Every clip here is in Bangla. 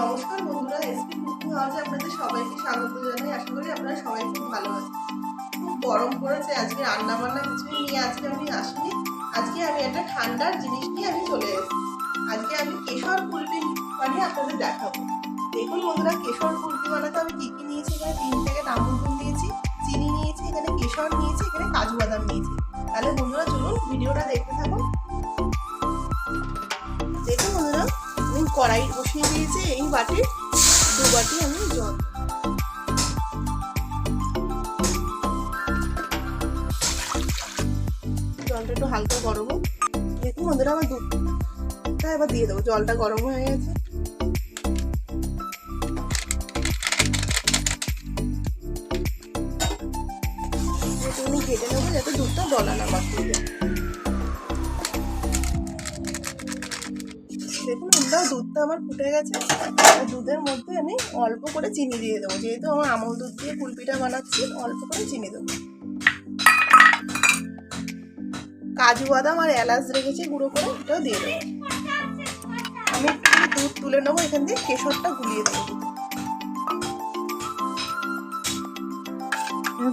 নমস্কার বন্ধুরা এসপি কুকিং হাউসে আপনাদের সবাইকে স্বাগত জানাই। আশা করি আপনারা সবাই খুব ভালো আছেন। খুব গরম পড়েছে, আজকে রান্না বান্না কিছুই নিয়ে আজকে আমি আসিনি। আজকে আমি একটা ঠান্ডার জিনিস নিয়ে আমি চলে এসেছি। আজকে আমি কেশর কুলপি বানিয়ে আপনাদের দেখাবো। দেখুন বন্ধুরা, কেশর কুলপি বানাতে আমি কী কী নিয়েছি? এখানে তিন প্যাকেট আমুল দুধ নিয়েছি, চিনি নিয়েছি, এখানে কেশর নিয়েছি, এখানে কাজু বাদাম নিয়েছি। তাহলে বন্ধুরা চলুন ভিডিওটা দেখতে থাকুন। কড়াই বসিয়ে দিয়েছি, এই বাটি, দু বাটি আমি জল। জলটা একটু হালকা গরম। দেখুন বন্ধুরা, আমার দুধটা এবার দিয়ে দেবো, জলটা গরম হয়ে গেছে। একটুখানি ঘেটে নেব, যাতে দুধটা গলা না যায়। দেখুন আমরা দুধটা আমার ফুটে গেছে। দুধের মধ্যে আমি অল্প করে চিনি দিয়ে দেবো। যেহেতু আমার আমল দুধ দিয়ে কুলপিটা বানাচ্ছি, অল্প করে চিনি দেবো। কাজু বাদাম আর এলাচ রেখেছি গুঁড়ো করে এটাও দিয়ে দেবো। আমি দুধ তুলে নেব, এখান দিয়ে কেশরটা গুলিয়ে দেবো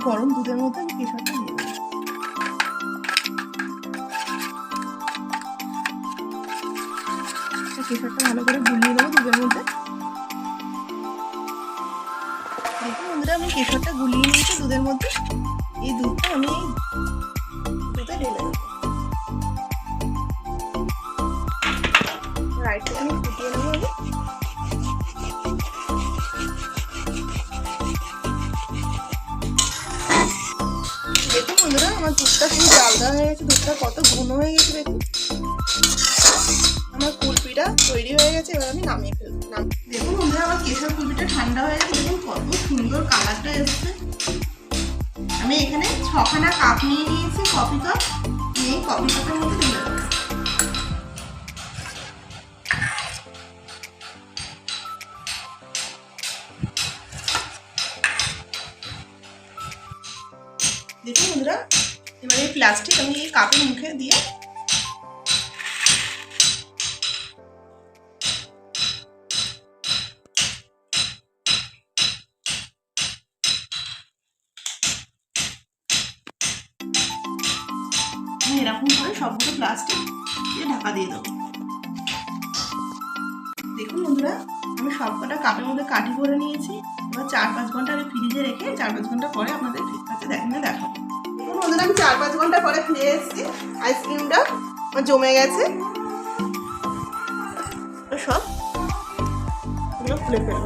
গরম দুধের মধ্যে আমি কেশরটা দিয়ে দেবো। কেশরটা ভালো করে গুলিয়ে নেব দুধের মধ্যে। দেখুন বন্ধুরা, আমি কেশরটা গুলিয়ে নিয়েছি দুধের মধ্যে। এই দুধটা আমি দুধে ঢেলে দেবো। রাইটটা আমি ফুটিয়ে নেব দেখুন বন্ধুরা, আমার দুধটা শুধু জালদা হয়ে গেছে, দুধটা কত ঘন হয়ে গেছে দেখুন। তৈরি হয়ে গেছে, এবার আমি নামিয়ে ফেলব। নাম দেখুন বন্ধুরা আমার কেশর ঠান্ডা হয়ে গেছে, দেখুন কত সুন্দর কালারটা এসছে। আমি এখানে ছখানা কাপ নিয়ে নিয়েছি কফি কাপ নিয়ে কফি কাপের মধ্যে দেবো। দেখুন বন্ধুরা, এবার এই প্লাস্টিক আমি এই কাপের মুখে দিয়ে এরকম করে সবগুলো প্লাস্টিক দিয়ে ঢাকা দিয়ে দেবো। দেখুন বন্ধুরা, আমি সবকটা কাপের মধ্যে কাঠি করে নিয়েছি। এবার চার পাঁচ ঘণ্টা আমি ফ্রিজে রেখে চার পাঁচ ঘণ্টা পরে আপনাদের ঠিক আছে দেখেন দেখাবো। দেখুন বন্ধুরা, আমি চার পাঁচ ঘণ্টা পরে ফিরে এসেছি। আইসক্রিমটা আমার জমে গেছে। সব এগুলো খুলে ফেলব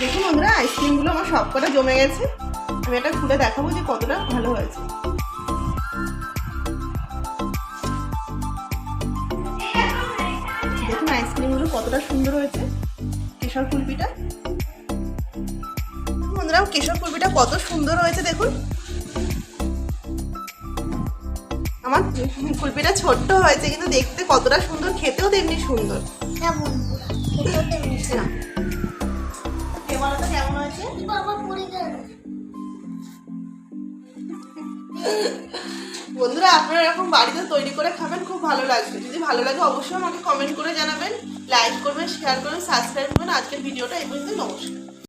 দেখুন বন্ধুরা আইসক্রিমগুলো আমার সবকটা জমে গেছে। আমি এটা খুলে দেখাবো যে কতটা ভালো হয়েছে। দেখুন আইসক্রিমগুলো কতটা সুন্দর হয়েছে। কেশর কুলপিটা। বন্ধুরা কেশর কুলপিটা কত সুন্দর হয়েছে দেখুন। আমার কুলপিটা ছোট্ট হয়েছে কিন্তু দেখতে কতটা সুন্দর খেতেও তেমনি সুন্দর। কেমনটা কেমন হয়েছে? বন্ধুরা, আপনারা এরকম বাড়িতে তৈরি করে খাবেন, খুব ভালো লাগবে। যদি ভালো লাগে অবশ্যই আমাকে কমেন্ট করে জানাবেন লাইক করবেন শেয়ার করবেন সাবস্ক্রাইব করবেন। আজকের ভিডিওটা এই পর্যন্ত, নমস্কার।